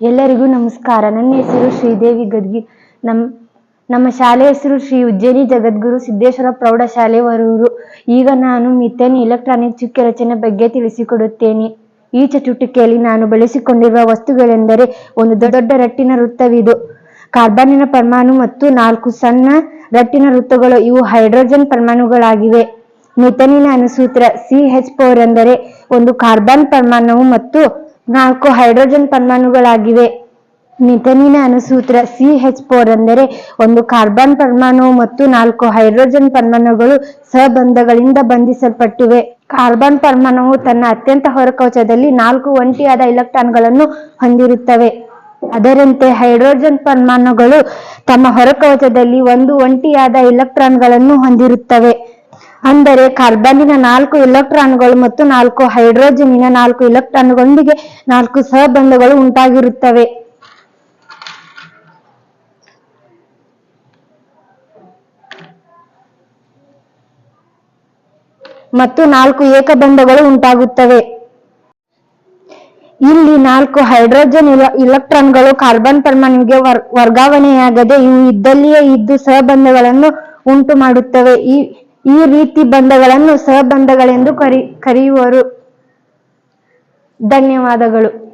ಎಲ್ಲರಿಗೂ ನಮಸ್ಕಾರ. ನನ್ನ ಹೆಸರು ಶ್ರೀದೇವಿ ಗದ್ಗಿ. ನಮ್, ನಮ್ಮ ಶಾಲೆ ಹೆಸರು ಶ್ರೀ ಉಜ್ಜಯಿನಿ ಜಗದ್ಗುರು ಸಿದ್ದೇಶ್ವರ ಪ್ರೌಢಶಾಲೆ ವರೂರು ಈಗ ನಾನು ಮಿಥೇನ್ ಎಲೆಕ್ಟ್ರಾನಿಕ್ ಚುಕ್ಕೆ ರಚನೆ ಬಗ್ಗೆ ತಿಳಿಸಿಕೊಡುತ್ತೇನೆ. ಈ ಚಟುವಟಿಕೆಯಲ್ಲಿ ನಾನು ಬಳಸಿಕೊಂಡಿರುವ ವಸ್ತುಗಳೆಂದರೆ ಒಂದು ದೊಡ್ಡ ರಟ್ಟಿನ ವೃತ್ತವಿದು. ಕಾರ್ಬನ್ನಿನ ಪರಮಾಣು ಮತ್ತು ನಾಲ್ಕು ಸಣ್ಣ ರಟ್ಟಿನ ವೃತ್ತಗಳು. ಇವು ಹೈಡ್ರೋಜನ್ ಪರಮಾಣುಗಳಾಗಿವೆ. ಮಿಥನಿನ ಅನುಸೂತ್ರ ಸಿ ಎಚ್ ಫೋರ್ ಎಂದರೆ ಒಂದು ಕಾರ್ಬನ್ ಪರಮಾಣು ಮತ್ತು ನಾಲ್ಕು ಹೈಡ್ರೋಜನ್ ಪರಮಾಣುಗಳಾಗಿವೆ. ಮಿಥನಿನ ಅನುಸೂತ್ರ ಸಿ ಎಚ್ ಫೋರ್ ಎಂದರೆ ಒಂದು ಕಾರ್ಬನ್ ಪರಮಾಣು ಮತ್ತು ನಾಲ್ಕು ಹೈಡ್ರೋಜನ್ ಪರಮಾಣುಗಳು ಸಹಬಂಧಗಳಿಂದ ಬಂಧಿಸಲ್ಪಟ್ಟಿವೆ. ಕಾರ್ಬನ್ ಪರಮಾಣುವು ತನ್ನ ಅತ್ಯಂತ ಹೊರಕವಚದಲ್ಲಿ ನಾಲ್ಕು ಒಂಟಿಯಾದ ಇಲೆಕ್ಟ್ರಾನ್ಗಳನ್ನು ಹೊಂದಿರುತ್ತವೆ. ಅದರಂತೆ ಹೈಡ್ರೋಜನ್ ಪರಮಾಣುಗಳು ತಮ್ಮ ಹೊರಕವಚದಲ್ಲಿ ಒಂದು ಒಂಟಿಯಾದ ಇಲೆಕ್ಟ್ರಾನ್ಗಳನ್ನು ಹೊಂದಿರುತ್ತವೆ. ಅಂದರೆ ಕಾರ್ಬನ್ನಿನ ನಾಲ್ಕು ಇಲೆಕ್ಟ್ರಾನ್ಗಳು ಮತ್ತು ನಾಲ್ಕು ಹೈಡ್ರೋಜನ್ನಿನ ನಾಲ್ಕು ಇಲೆಕ್ಟ್ರಾನ್ಗಳೊಂದಿಗೆ ನಾಲ್ಕು ಸಹಬಂಧಗಳು ಉಂಟಾಗಿರುತ್ತವೆ. ಮತ್ತು ನಾಲ್ಕು ಏಕಬಂಧಗಳು ಉಂಟಾಗುತ್ತವೆ. ಇಲ್ಲಿ ನಾಲ್ಕು ಹೈಡ್ರೋಜನ್ ಇಲ- ಇಲೆಕ್ಟ್ರಾನ್ಗಳು ಕಾರ್ಬನ್ ಪರಮಾಣುವಿಗೆ ವರ್- ವರ್ಗಾವಣೆಯಾಗದೆ ಇವು ಇದ್ದಲ್ಲಿಯೇ ಇದ್ದು ಸಹಬಂಧಗಳನ್ನು ಉಂಟು ಮಾಡುತ್ತವೆ ಈ ಈ ರೀತಿ ಬಂಧಗಳನ್ನು ಸಹಬಂಧಗಳೆಂದು ಕರಿ ಕರೆಯುವರು. ಧನ್ಯವಾದಗಳು.